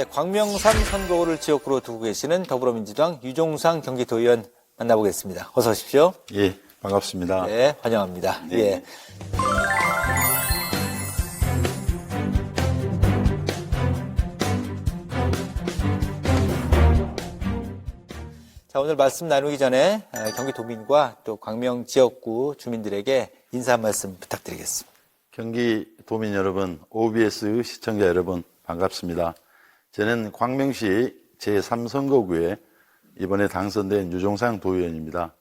네, 광명산 선거구를 지역구로 두고 계시는 더불어민주당 유종상 경기도 의원 만나보겠습니다. 어서 오십시오. 예, 반갑습니다. 네, 환영합니다. 예. 자, 오늘 말씀 나누기 전에 어, 경기도민과 또 광명 지역구 주민들에게 인사 한 말씀 부탁드리겠습니다. 경기 도민 여러분, OBS 시청자 여러분, 반갑습니다. 저는 광명시 제3선거구에 이번에 당선된 유종상 도의원입니다.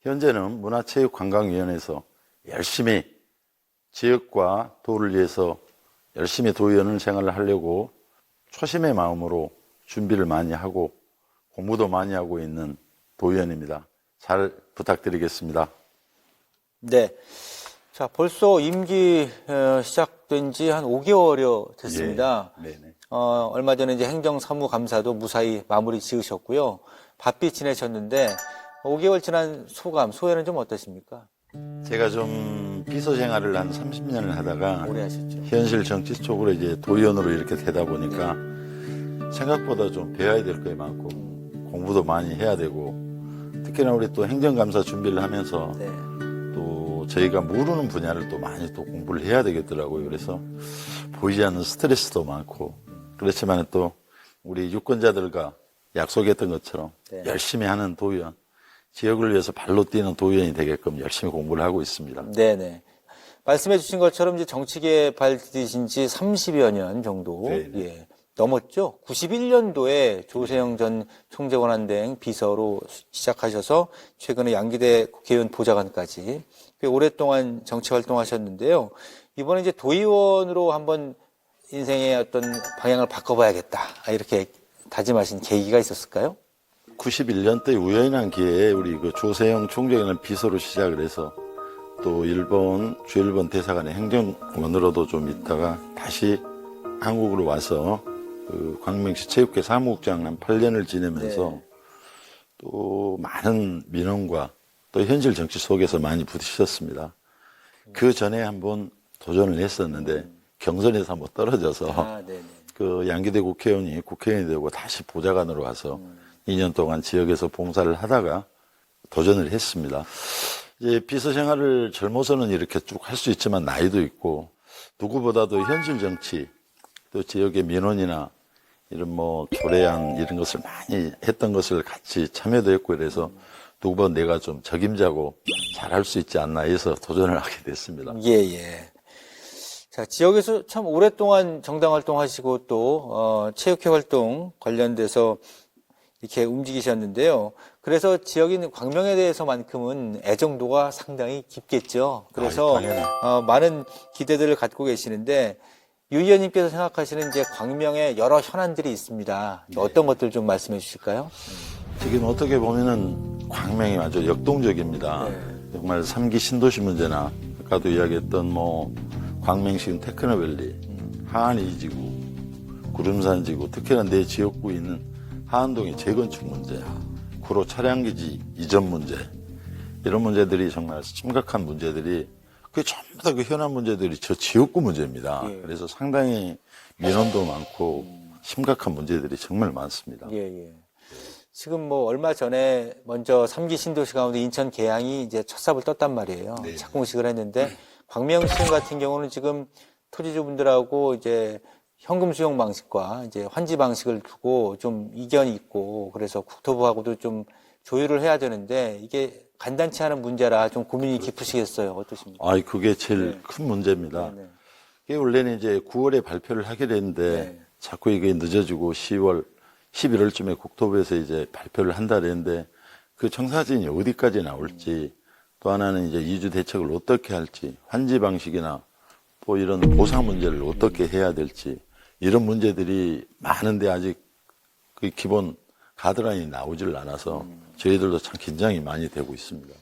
현재는 문화체육관광위원회에서 열심히 지역과 도를 위해서 열심히 도의원 생활을 하려고 초심의 마음으로 준비를 많이 하고 공부도 많이 하고 있는 도의원입니다. 잘 부탁드리겠습니다. 네. 자, 벌써 임기 어, 시작된 지 한 5개월여 됐습니다. 예, 네네. 어, 얼마 전에 이제 행정사무감사도 무사히 마무리 지으셨고요. 바삐 지내셨는데 5개월 지난 소감, 소회는 좀 어떠십니까? 제가 좀 비서 생활을 한 30년을 하다가 오래 하셨죠. 현실 정치 쪽으로 이제 도의원으로 이렇게 되다 보니까 생각보다 좀 배워야 될 게 많고 공부도 많이 해야 되고 특히나 우리 또 행정감사 준비를 하면서 네. 또 저희가 모르는 분야를 또 많이 또 공부를 해야 되겠더라고요. 그래서 보이지 않는 스트레스도 많고 그렇지만 또 우리 유권자들과 약속했던 것처럼 네. 열심히 하는 도의원, 지역을 위해서 발로 뛰는 도의원이 되게끔 열심히 공부를 하고 있습니다. 네네. 말씀해 주신 것처럼 이제 정치계에 발디디신 지 30여 년 정도 네, 네. 예, 넘었죠. 91년도에 조세영 전 총재 권한대행 비서로 시작하셔서 최근에 양기대 국회의원 보좌관까지 꽤 오랫동안 정치 활동하셨는데요. 이번에 이제 도의원으로 한번 인생의 어떤 방향을 바꿔봐야겠다 아, 이렇게 다짐하신 계기가 있었을까요? 91년 때 우연한 기회에 우리 그 조세영 총재는 비서로 시작을 해서 또 일본 주일본 대사관의 행정원으로도 좀 있다가 다시 한국으로 와서 그 광명시 체육회 사무국장 한 8년을 지내면서 네. 또 많은 민원과 또 현실 정치 속에서 많이 부딪혔습니다. 그 전에 한번 도전을 했었는데 경선에서 한번 떨어져서 아. 그 양기대 국회의원이 국회의원이 되고 다시 보좌관으로 와서 2년 동안 지역에서 봉사를 하다가 도전을 했습니다. 이제 비서 생활을 젊어서는 이렇게 쭉 할 수 있지만 나이도 있고 누구보다도 현실 정치 또 지역의 민원이나 이런 뭐 조례안 이런 것을 많이 했던 것을 같이 참여도 했고 그래서 누구보다 내가 좀 적임자고 잘할 수 있지 않나 해서 도전을 하게 됐습니다. 예, 예. 자, 지역에서 참 오랫동안 정당 활동하시고 또, 어, 체육회 활동 관련돼서 이렇게 움직이셨는데요. 그래서 지역인 광명에 대해서만큼은 애정도가 상당히 깊겠죠. 그래서, 당연히. 어, 많은 기대들을 갖고 계시는데, 유 의원님께서 생각하시는 이제 광명의 여러 현안들이 있습니다. 네. 어떤 것들 좀 말씀해 주실까요? 지금 어떻게 보면은 광명이 아주 역동적입니다. 네. 정말 삼기 신도시 문제나 아까도 이야기했던 뭐 광명시 테크노밸리, 하안 이지구, 구름산 지구, 특히나 내 지역구에 있는 하안동의 재건축 문제, 구로 차량기지 이전 문제 이런 문제들이 정말 심각한 문제들이 그 전부 다 그 현안 문제들이 저 지역구 문제입니다. 예. 그래서 상당히 민원도 많고 심각한 문제들이 정말 많습니다. 예, 예. 지금 뭐 얼마 전에 먼저 삼기 신도시 가운데 인천 계양이 이제 첫 삽을 떴단 말이에요. 네. 착공식을 했는데 광명시청 같은 경우는 지금 토지주분들하고 이제 현금 수용 방식과 이제 환지 방식을 두고 좀 이견이 있고 그래서 국토부하고도 좀 조율을 해야 되는데 이게 간단치 않은 문제라 좀 고민이 깊으시겠어요. 어떠십니까? 아이 그게 제일 네. 큰 문제입니다. 네, 네. 이게 원래는 이제 9월에 발표를 하기로 했는데 네. 자꾸 이게 늦어지고 10월, 11월쯤에 국토부에서 이제 발표를 한다 그랬는데 그 청사진이 어디까지 나올지 또 하나는 이제 이주 대책을 어떻게 할지 환지 방식이나 뭐 이런 보상 문제를 어떻게 해야 될지 이런 문제들이 많은데 아직 그 기본 가드라인이 나오질 않아서 저희들도 참 긴장이 많이 되고 있습니다.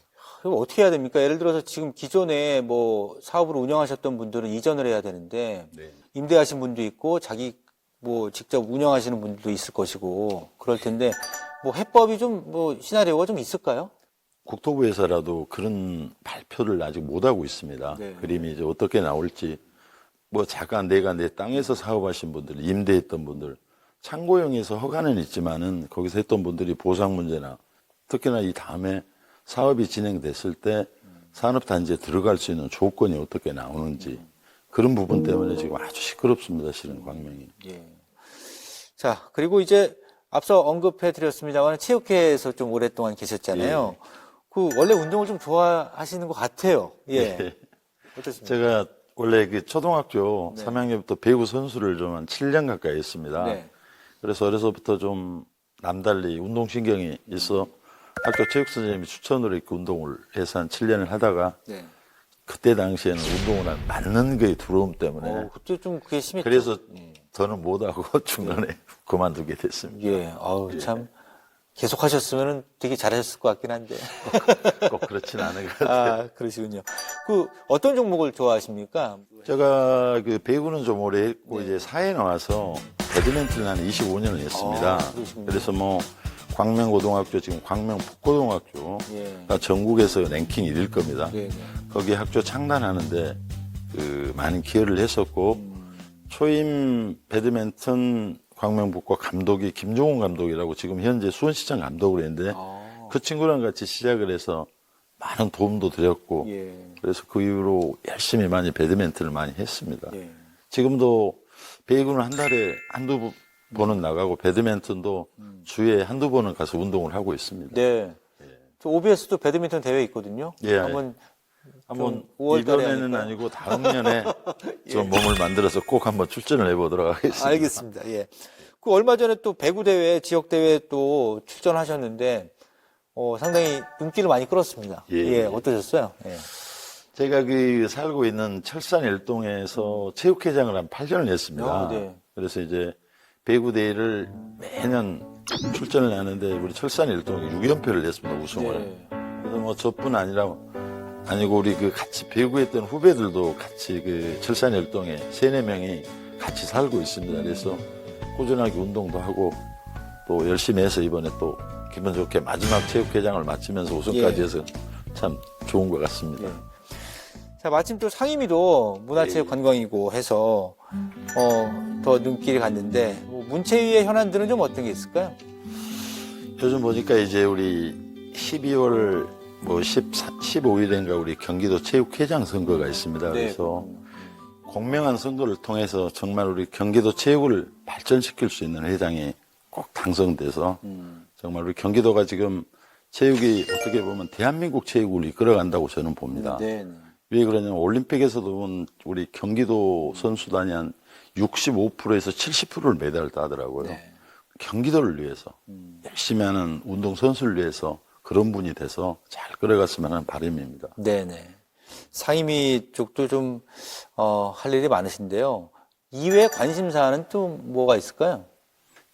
그럼 어떻게 해야 됩니까? 예를 들어서 지금 기존에 뭐 사업을 운영하셨던 분들은 이전을 해야 되는데 임대하신 분도 있고 자기 뭐 직접 운영하시는 분들도 있을 것이고 그럴 텐데 뭐 해법이 좀 뭐 시나리오가 좀 있을까요? 국토부에서라도 그런 발표를 아직 못 하고 있습니다. 네. 그림이 이제 어떻게 나올지 뭐 잠깐 내가 내 땅에서 사업하신 분들, 임대했던 분들 참고용에서 허가는 있지만은 거기서 했던 분들이 보상 문제나 특히나 이 다음에 사업이 진행됐을 때 산업단지에 들어갈 수 있는 조건이 어떻게 나오는지 그런 부분 때문에 지금 아주 시끄럽습니다. 실은 광명이. 예. 자, 그리고 이제 앞서 언급해 드렸습니다만 체육회에서 좀 오랫동안 계셨잖아요. 그 원래 운동을 좀 좋아하시는 것 같아요. 예. 네. 어떻습니까? 제가 원래 그 초등학교 3학년부터 배구 선수를 좀 한 7년 가까이 했습니다. 네. 그래서 어려서부터 좀 남달리 운동신경이 있어 학교 체육 선생님이 추천으로 이렇게 운동을 해서 한 7년을 하다가 네. 그때 당시에는 운동을 맞는 게 두려움 때문에 어, 그때 좀 그게 심했죠. 그래서 더는 못하고 중간에 그만두게 됐습니다. 예. 아우, 참. 계속 하셨으면 되게 잘하셨을 것 같긴 한데. 꼭 그렇진 않은 것 같아요. 아, 그러시군요. 그, 어떤 종목을 좋아하십니까? 제가 그 배구는 좀 오래 했고 이제 사회 나와서 배드민턴을 한 25년을 했습니다. 아. 그래서 뭐 광명고등학교 지금 광명 북고등학교 예. 가 전국에서 랭킹 1일 겁니다. 네, 네. 거기 학교 창단하는데 그 많은 기여를 했었고 음. 초임 배드민턴 광명북고 감독이 김종훈 감독이라고 지금 현재 수원시장 감독으로 했는데 아. 그 친구랑 같이 시작을 해서 많은 도움도 드렸고 예. 그래서 그 이후로 열심히 많이 배드민턴을 많이 했습니다. 예. 지금도 배구는 한 달에 한두 번은 나가고 배드민턴도 주에 한두 번은 가서 운동을 하고 있습니다. 네. 저 OBS도 배드민턴 대회 있거든요. 예. 한번 한번 5월 달에 이번에는 하니까. 아니고 다음 년에 좀 몸을 만들어서 꼭 한번 출전을 해보도록 하겠습니다. 알겠습니다. 예. 그 얼마 전에 또 배구 대회, 지역 대회 또 출전하셨는데 어, 상당히 눈길을 많이 끌었습니다. 예. 예. 어떠셨어요? 예. 제가 그 살고 있는 철산 일동에서 체육회장을 한 8년을 했습니다. 아, 네. 그래서 이제 배구 대회를 매년 출전을 하는데 우리 철산 일동이 6연패를 냈습니다. 우승을. 네. 그래서 뭐 저뿐 아니라 아니고 우리 그 같이 배구했던 후배들도 같이 그 철산 일동에 세네 명이 같이 살고 있습니다. 그래서 꾸준하게 운동도 하고 또 열심히 해서 이번에 또 기분 좋게 마지막 체육회장을 마치면서 우승까지 예. 해서 참 좋은 것 같습니다. 예. 자, 마침 또 상임위도 문화체육 관광이고 해서 어, 더 눈길이 갔는데 뭐 문체위의 현안들은 좀 어떤 게 있을까요? 요즘 보니까 이제 우리 12월 뭐 14, 15일인가 우리 경기도 체육회장 선거가 있습니다. 네. 그래서 공명한 선거를 통해서 정말 우리 경기도 체육을 발전시킬 수 있는 회장이 꼭 당선돼서 정말 우리 경기도가 지금 체육이 어떻게 보면 대한민국 체육을 이끌어간다고 저는 봅니다. 네. 왜 그러냐면 올림픽에서도 우리 경기도 선수단이 한 65%에서 70%를 메달을 따더라고요. 네. 경기도를 위해서 열심히 하는 운동 선수를 위해서 그런 분이 돼서 잘 끌어갔으면 하는 바람입니다. 네네. 상임위 쪽도 좀, 어, 할 일이 많으신데요. 이외 관심사는 또 뭐가 있을까요?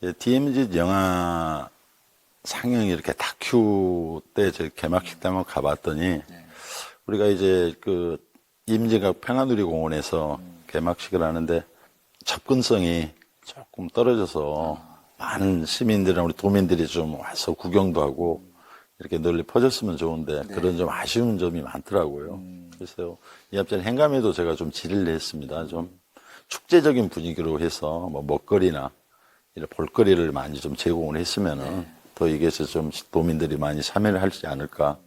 예, DMZ 영화 상영이 이렇게 다큐 때저 개막식 때 한번 가봤더니 우리가 이제 그 임진각 평화누리 공원에서 개막식을 하는데 접근성이 조금 떨어져서 많은 시민들이나 우리 도민들이 좀 와서 구경도 하고 이렇게 널리 퍼졌으면 좋은데 그런 좀 아쉬운 점이 많더라고요. 그래서 이 앞전 행감에도 제가 좀 질의를 했습니다. 좀 축제적인 분위기로 해서 뭐 먹거리나 이런 볼거리를 많이 좀 제공을 했으면은 더 이게서 좀 도민들이 많이 참여를 하지 않을까.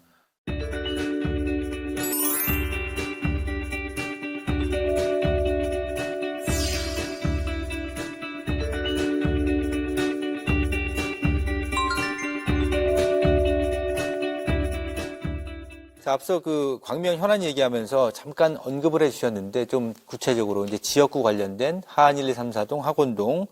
자, 앞서 그 광명 현안 얘기하면서 잠깐 언급을 해주셨는데 좀 구체적으로 이제 지역구 관련된 하안 1, 2, 3, 4동, 학원동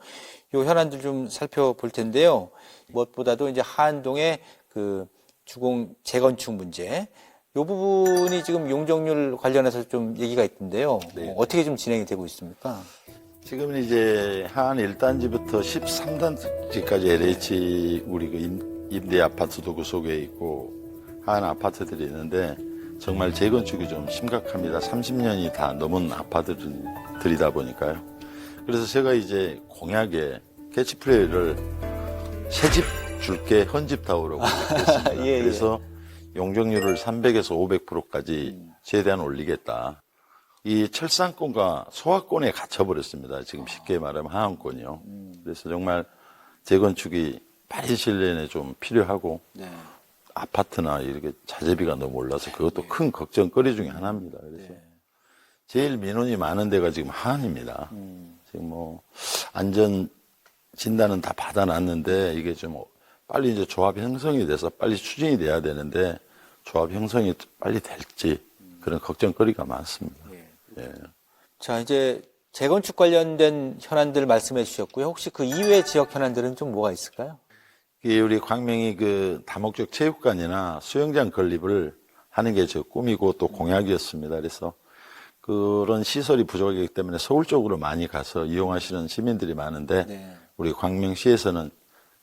요 현안들 좀 살펴볼 텐데요. 무엇보다도 이제 하안동의 그 주공 재건축 문제 요 부분이 지금 용적률 관련해서 좀 얘기가 있던데요. 네. 어, 어떻게 좀 진행이 되고 있습니까? 지금은 이제 하안 1단지부터 13단지까지 LH 우리 그 임, 임대 아파트도 그 속에 있고 하안 아파트들이 있는데 정말 재건축이 좀 심각합니다. 30년이 다 넘은 아파트들이다 보니까요. 그래서 제가 이제 공약에 캐치프레이를 새집 줄게 헌집 타오라고 했습니다. 예, 예. 그래서 용적률을 300에서 500%까지 최대한 올리겠다. 이 철산권과 소화권에 갇혀버렸습니다. 지금 쉽게 말하면 하안권이요. 그래서 정말 재건축이 빨리 실내에 좀 필요하고 네. 아파트나 이렇게 자재비가 너무 올라서 그것도 큰 걱정거리 중에 하나입니다. 그래서 제일 민원이 많은 데가 지금 하안입니다. 지금 뭐 안전 진단은 다 받아놨는데 이게 좀 빨리 이제 조합 형성이 돼서 빨리 추진이 돼야 되는데 조합 형성이 빨리 될지 그런 걱정거리가 많습니다. 예. 자, 이제 재건축 관련된 현안들 말씀해 주셨고요. 혹시 그 이외 지역 현안들은 좀 뭐가 있을까요? 이 우리 광명이 그 다목적 체육관이나 수영장 건립을 하는 게저 꿈이고 또 공약이었습니다. 그래서 그런 시설이 부족하기 때문에 서울 쪽으로 많이 가서 이용하시는 시민들이 많은데 네. 우리 광명시에서는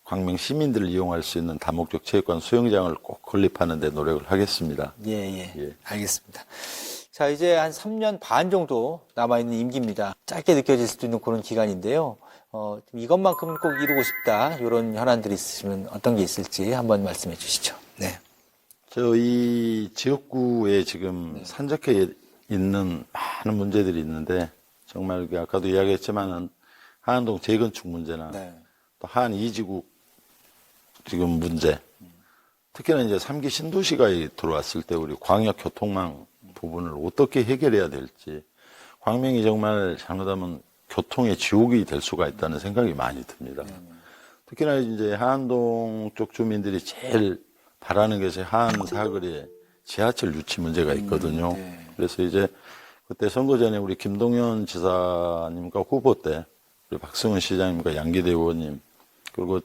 광명 시민들을 이용할 수 있는 다목적 체육관 수영장을 꼭 건립하는 데 노력을 하겠습니다. 예, 예. 예. 알겠습니다. 자, 이제 한 3년 반 정도 남아있는 임기입니다. 짧게 느껴질 수도 있는 그런 기간인데요. 어, 좀 이것만큼은 꼭 이루고 싶다. 이런 현안들이 있으시면 어떤 게 있을지 한번 말씀해 주시죠. 네. 저희 지역구에 지금 산적해 있는 많은 문제들이 있는데 정말 그 아까도 이야기했지만은 하안동 재건축 문제나 네. 또 하안 이지국 지금 문제 특히나 이제 삼기 신도시가 들어왔을 때 우리 광역 교통망 부분을 어떻게 해결해야 될지 광명이 정말 잘못하면 교통의 지옥이 될 수가 있다는 생각이 많이 듭니다. 특히나 이제 하안동 쪽 주민들이 제일 바라는 것이 하안 사거리에 지하철 유치 문제가 있거든요. 네. 그래서 이제 그때 선거 전에 우리 김동연 지사님과 후보 때 우리 박승훈 시장님과 양기대 의원님 그리고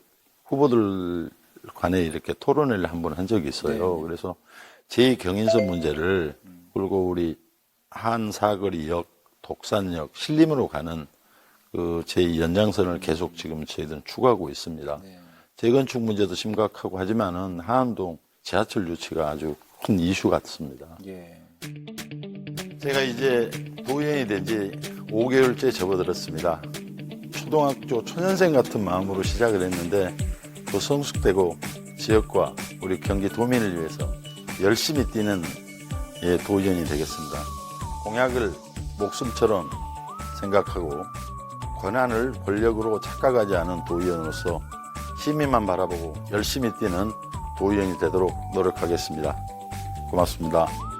후보들 간에 이렇게 토론회를 한 번 한 적이 있어요. 그래서 제2경인선 문제를 그리고 우리 한 사거리역, 독산역, 신림으로 가는 그 제2연장선을 계속 지금 저희들은 추구하고 있습니다. 재건축 문제도 심각하고 하지만은 하안동 지하철 유치가 아주 큰 이슈 같습니다. 예. 제가 이제 도의원이 된 지 5개월째 접어들었습니다. 초등학교 초년생 같은 마음으로 시작을 했는데 또 성숙되고 지역과 우리 경기 도민을 위해서 열심히 뛰는 예, 도의원이 되겠습니다. 공약을 목숨처럼 생각하고 권한을 권력으로 착각하지 않은 도의원으로서 시민만 바라보고 열심히 뛰는 도의원이 되도록 노력하겠습니다. 고맙습니다.